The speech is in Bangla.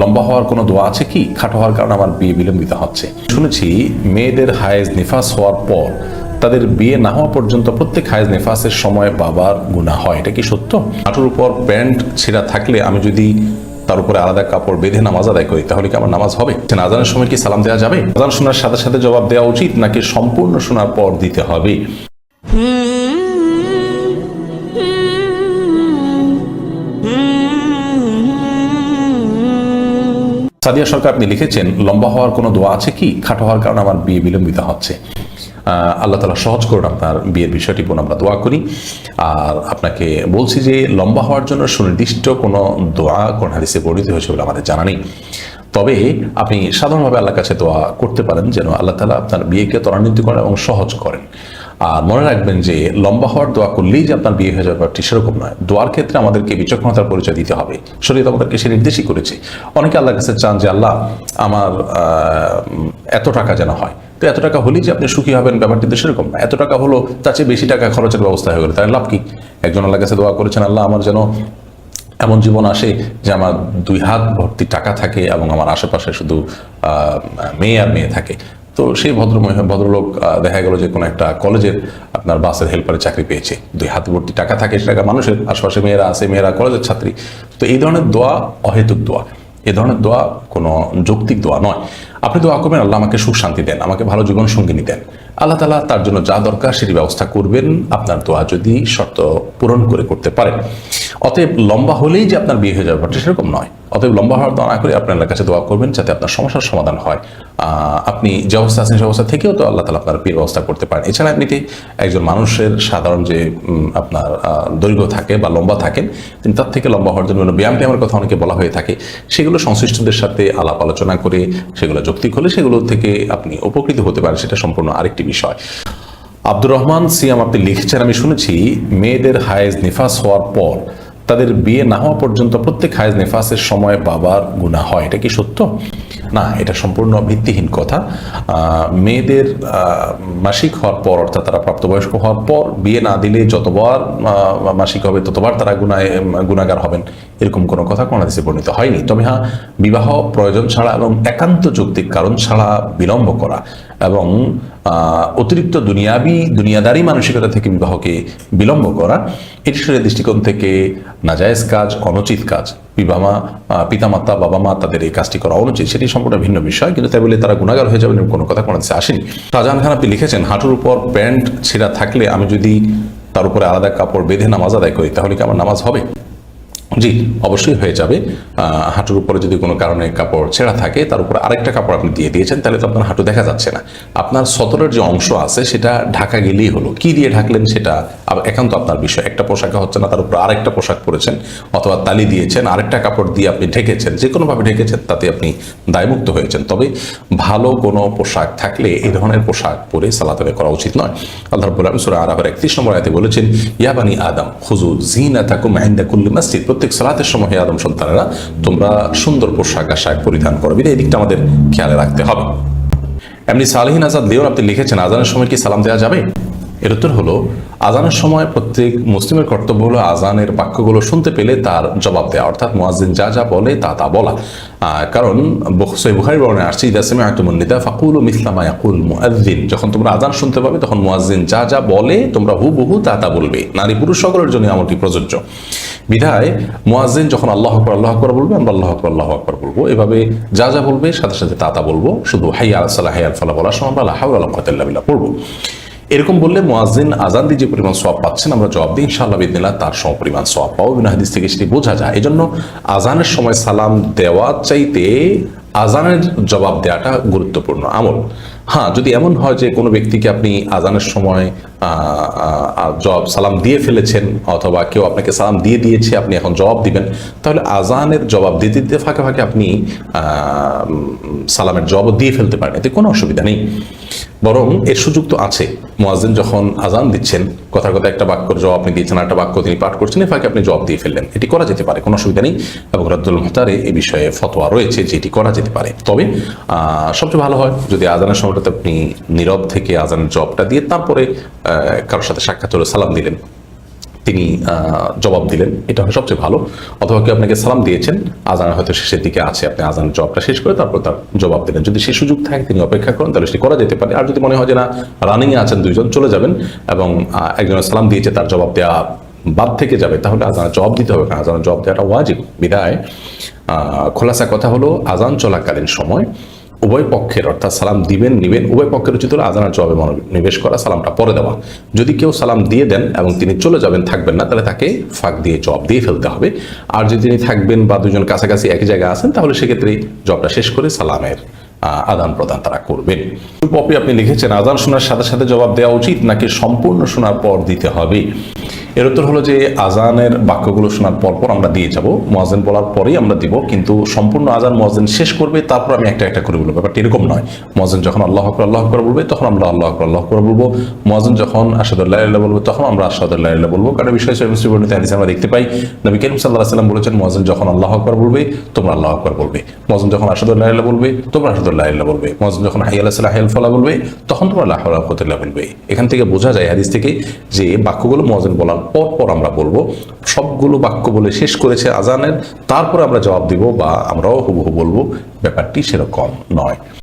লম্বা হওয়ার কোনো দোয়া আছে কি? খাটো হওয়ার কারণে আমার বিয়ে বিলম্বিত হচ্ছে। শুনেছি মেয়েদের হায়েজ নিফাস হওয়ার পর তাদের বিয়ে না হওয়া পর্যন্ত প্রত্যেক হায়েজ নিফাসের সময় বাবার গুণা হয়। এটা কি সত্য? হাঁটুর উপর প্যান্ট ছেঁড়া থাকলে আমি যদি তার উপরে আলাদা কাপড় বেঁধে নামাজ আদায় করি, তাহলে কি আমার নামাজ হবে? আজানের সময় কি সালাম দেওয়া যাবে? আজান শোনার সাথে সাথে জবাব দেওয়া উচিত নাকি সম্পূর্ণ শোনার পর দিতে হবে? সাদিয়া সরকার আপনি লিখেছেন, লম্বা হওয়ার কোনো দোয়া আছে কি? খাটো হওয়ার কারণে আমার বিয়ে বিলম্বিত হচ্ছে। আল্লাহ তালা সহজ করুন আপনার বিয়ের বিষয়টি পুনঃ আমরা দোয়া করি। আর আপনাকে বলছি যে, লম্বা হওয়ার জন্য সুনির্দিষ্ট কোনো দোয়া কোন হাদিসে বর্ণিত হয়েছে বলে আমাদের জানা নেই। তবে আপনি সাধারণভাবে আল্লাহর কাছে দোয়া করতে পারেন যেন আল্লাহ তালা আপনার বিয়েকে ত্বরান্বিত করেন এবং সহজ করেন। আর মনে রাখবেন যে লম্বা হওয়ার দোয়া করলেই যে আপনার বিয়ে হয়ে যাবে ব্যাপারটি সেরকম নয়। দোয়ার ক্ষেত্রে আমাদেরকে বিচক্ষণতার পরিচয় দিতে হবে। শরীর আমাদেরকে সে নির্দেশই করেছে। অনেকে আল্লাহ কাছে চান যে, আল্লাহ, আমার এত টাকা যেন হয়। তো এত টাকা হলেই যে আপনি সুখী হবেন, ব্যাপারটি তো সেরকম না। এত টাকা হলো, তার চেয়ে বেশি টাকা খরচের ব্যবস্থা হয়ে গেল। তার লাভ কি? একজন আল্লাহ কাছে দোয়া করেছেন, আল্লাহ, আমার যেন এমন জীবন আসে যে আমার দুই হাত ভর্তি টাকা থাকে এবং আমার আশেপাশে শুধু মেয়ে আর মেয়ে থাকে। তো সেই ভদ্র ভদ্রলোক দেখা গেল যে কোনো একটা কলেজের আপনার বাসের হেল্পারে চাকরি পেয়েছে। দুই হাত ভর্তি টাকা থাকে সে টাকা মানুষের, আশেপাশে মেয়েরা আছে, মেয়েরা কলেজের ছাত্রী। তো এই ধরনের দোয়া অহেতুক দোয়া। এ ধরনের দোয়া কোনো যৌক্তিক দোয়া নয়। আপনি দোয়া করবেন, আল্লাহ আমাকে সুখ শান্তি দেন, আমাকে ভালো জীবন সঙ্গিনী দেন। আল্লাহ তালা তার জন্য যা দরকার সেটি ব্যবস্থা করবেন। আপনার দোয়া যদি শর্ত পূরণ করে করতে পারেন অতএব লম্বা হলেই যে আপনার বিয়ে হয়ে যাবে সেরকম নয়। অতএব লম্বা হওয়ার দোয়া না করে আপনার কাছে দোয়া করবেন যাতে আপনার সমস্যার সমাধান হয়। আপনি যে অবস্থা আছেন সে অবস্থা থেকেও তো আল্লাহ তালা আপনার ব্যবস্থা করতে পারেন। এছাড়া এমনিতে একজন মানুষের সাধারণ যে আপনার দৈর্ঘ্য থাকে বা লম্বা থাকেন, তিনি তার থেকে লম্বা হওয়ার জন্য ব্যায়াম ব্যায়ামের কথা অনেকে বলা হয়ে থাকে। সেগুলো সংশ্লিষ্টদের সাথে আলাপ আলোচনা করে, সেগুলো যৌক্তিক হলে সেগুলো থেকে আপনি উপকৃত হতে পারেন, সেটা সম্পূর্ণ আরেকটি বিষয়। আব্দুর রহমান সিয়াম আপনি লিখেছেন, আমি শুনেছি, মেয়েদের হায়েজ নিফাস হওয়ার পর তাদের বিয়ে না হওয়া পর্যন্ত প্রত্যেক হায়েজ নিফাসের সময় বাবার গুণা হয়। এটা কি সত্য? না, এটা সম্পূর্ণ ভিত্তিহীন কথা। মেয়েদের মাসিক হওয়ার পর, অর্থাৎ তারা প্রাপ্তবয়স্ক হওয়ার পর, বিয়ে না দিলে যতবার মাসিক হবে, ততবার তারা গুণায় গুণাগার হবেন। এরকম কোনো কথা কোনো দেশে বর্ণিত হয়নি। তবে হ্যাঁ বিবাহ প্রয়োজন ছাড়া এবং একান্ত যৌক্তিক কারণ ছাড়া বিলম্ব করা। এবং অতিরিক্ত দুনিয়াবি, দুনিয়াদারি মানসিকতা থেকে বিবাহকে বিলম্ব করা এটি শরীরের দৃষ্টিকোণ থেকে নাজায়েজ কাজ, অনুচিত কাজ। বিবামা পিতামাতা বাবা মা তাদের এই কাজটি করা অনুচিত, সেটি সম্পূর্ণ ভিন্ন বিষয়, কিন্তু তাই বলে তারা গুণাগার হয়ে যাবেন কোনো কথা কোনো আসেনি। শাহজাহান খান আপনি লিখেছেন, হাঁটুর উপর প্যান্ট ছেঁড়া থাকলে আমি যদি তার উপরে আলাদা কাপড় বেঁধে নামাজ আদায় করি, তাহলে কি আমার নামাজ হবে? জি, অবশ্যই হয়ে যাবে। হাঁটুর উপরে যদি কোনো কারণে কাপড় ছেঁড়া থাকে, তার উপরে আরেকটা কাপড় আপনি দিয়ে দিয়েছেন, তাহলে তো আপনার হাঁটু দেখা যাচ্ছে না। আপনার সতরের যে অংশ আছে, সেটা ঢাকা গেলেই হলো। কি দিয়ে ঢাকলেন সেটা একান্ত আপনার বিষয়। একটা পোশাকে হচ্ছে না, তার উপরে আরেকটা পোশাক পরেছেন, অথবা তালি দিয়েছেন, আরেকটা কাপড় দিয়ে আপনি ঢেকেছেন যে কোনোভাবে ঢেকেছেন, তাতে আপনি দায়মুক্ত হয়েছেন। তবে ভালো কোনো পোশাক থাকলে এই ধরনের পোশাক পরে সালাত করা উচিত নয়। আল্লাহ রাব্বুল আলামিন সূরা আরাফের 31 নম্বর আয়াতে বলেছেন, ইয়া বানি আদম জিনা জিনাতাকুম ইনদা কুল্লি মসজিদ। প্রত্যেক সালাতের সময় আদম সন্তানেরা তোমরা সুন্দর পোশাক আশাক পরিধান করো। এই দিকটা আমাদের খেয়ালে রাখতে হবে। এমনি সালেহিন আজাদ লিওন আপনি লিখেছেন, আজানের সময় কি সালাম দেওয়া যাবে? এর উত্তর হলো, আজানের সময় প্রত্যেক মুসলিমের কর্তব্য হলো আজানের বাক্যগুলো শুনতে পেলে তার জবাব দেওয়া অর্থাৎ মুয়াজ্জিন যা যা বলে তা তা বলা। কারণ সই বুখারি বর্ণে আসছে ইদাসেমে আয়তুমন্নিদা ফাকুল মিসলামা ইয়াকুল মুআজ্জিন যখন তোমরা আজান শুনতে পাবে, তখন মুয়াজ্জিন যা যা বলে তোমরা হুবহু তা তা বলবে। নারী পুরুষ সকলের জন্য আমলটি প্রযোজ্য। বিধায় মোয়াজিন যখন আল্লাহ আকবর আল্লাহ আকবর বলবে, আমরা আল্লাহ আকবর আল্লাহ আকবর বলব। এভাবে যা যা বলবে, সাথে সাথে তা তা বলব। শুধু হাই আলাহ হাই আলফাল্লাহ বলার সময় আমরা আল্লাহ আল্লাহ পড়ব। এরকম বললে মুয়াজ্জিন আজান দিয়ে যে পরিমাণ সওয়াব পাচ্ছেন, আমরা জবাব দিই, ইনশাআল্লাহ বিদিনিল্লাহ তার সম পরিমাণ সওয়াব পাবো। বিনা হাদিস থেকে সেটি বোঝা যায়। এই জন্য আজানের সময় সালাম দেওয়া চাইতে আজানের জবাব দেওয়াটা গুরুত্বপূর্ণ আমল। হ্যাঁ যদি এমন হয় যে কোনো ব্যক্তিকে আপনি আজানের সময় জবাব সালাম দিয়ে ফেলেছেন অথবা কেউ আপনাকে সালাম দিয়ে দিয়েছে, আপনি এখন জবাব দিবেন, তাহলে আজানের জবাব দিতে দিতে ফাঁকে ফাঁকে আপনি সালামের জবাব দিয়ে ফেলতে পারেন। এতে কোনো অসুবিধা নেই। বরং এর সুযোগ তো আছে। মোয়াজিন যখন আজান দিচ্ছেন কথা কথা একটা বাক্যর জবাব আপনি দিয়েছেন একটা বাক্য তিনি পাঠ করছেন, এফাকে ফাঁকে আপনি জবাব দিয়ে ফেললেন। এটি করা যেতে পারে, কোনো অসুবিধা নেই। এবং রাদ্দুল মোহতারে এ বিষয়ে ফতোয়া রয়েছে যে এটি করা যেতে পারে। তবে সবচেয়ে ভালো হয় যদি আজানের সময়টাতে আপনি নীরব থেকে আজানের জবটা দিয়ে তারপরে কারোর সাথে সাক্ষাৎ হলে, সালাম দিলেন। তিনি জবাব দিলেন, এটা হয় সবচেয়ে ভালো। অথবা কেউ আপনাকে সালাম দিয়েছেন, আজান হয়তো শেষের দিকে আছে, আপনি আজানের জবাবটা শেষ করে তারপর তার জবাব দিলেন। যদি সে সুযোগ থাকে, তিনি অপেক্ষা করেন, তাহলে সেটি করা যেতে পারে। আর যদি মনে হয় যে না রানিং আছেন দুইজন, চলে যাবেন এবং একজনের সালাম দিয়েছে, তার জবাব দেওয়া বাদ থেকে যাবে, তাহলে আজানের জবাব দিতে হবে। কারণ আজানের জবাব দেওয়াটা ওয়াজিব, বিদায়। খোলাসা কথা হলো, আজান চলাকালীন সময় উভয় পক্ষের অর্থাৎ সালাম দিবেন, নিবেন, উভয় পক্ষের উচিত হলো আজানের জবাবে মনোনিবেশ করা, সালামটা পরে দেওয়া। যদি কেউ সালাম দিয়ে দেন এবং তিনি চলে যাবেন, থাকবেন না, তাহলে তাকে ফাঁক দিয়ে জবাব দিয়ে ফেলতে হবে। আর যদি তিনি থাকবেন বা দুজন কাছাকাছি একই জায়গায় আছেন, তাহলে সেক্ষেত্রে জবটা শেষ করে সালামের আদান প্রদান তারা করবেন। পপি, আপনি লিখেছেন আদান শোনার সাথে সাথে জবাব দেওয়া উচিত, নাকি সম্পূর্ণ শোনার পর দিতে হবে? এর উত্তর হলো যে আজানের বাক্যগুলো শোনার পর পর আমরা দিয়ে যাব। মোয়াজেন বলার পরেই আমরা দিব, কিন্তু সম্পূর্ণ আজান মোয়াজেন শেষ করবে, তারপর আমি একটা একটা করে বলব। ব্যাপারটা এরকম নয়। মোয়াজেন যখন আল্লাহ আকবর আল্লাহ আকবর বলবে, তখন আমরা আল্লাহ আকবর আল্লাহ আকবর বলব। মোয়াজেন যখন আসাদুল্লাহ ইল্লাহ বলবে, তখন আমরা আসাদুল্লাহ ইল্লাহ বলব। কারণ বিষয় হিসেবে মুসলিম বর্ণিত হাদিসে আমরা দেখতে পাই, নবী করিম সাল্লাহ সাল্লাম বলেছেন মোয়াজেন যখন আল্লাহ আকবর বলবে, তোমরা আল্লাহ আকবর বলবে। মোয়াজেন যখন আসাদুল্লাহ ইল্লাহ বলবে, তোমরা আসাদুল্লাহ ইল্লাহ বলবে। মোয়াজেন যখন হাইয়াল সাল্লাহ ফলা বলবে, তখন তোমরা আল্লাহ রহমতুল্লাহ বলবে। এখান থেকে বোঝা যায় হাদিস থেকে যে বাক্যগুলো মোয়াজেন বলার পর পর আমরা বলব, সবগুলো বাক্য বলে শেষ করেছে আজানের, তারপরে আমরা জবাব দিব বা আমরাও হুবহু বলব, ব্যাপারটি সেরকম নয়।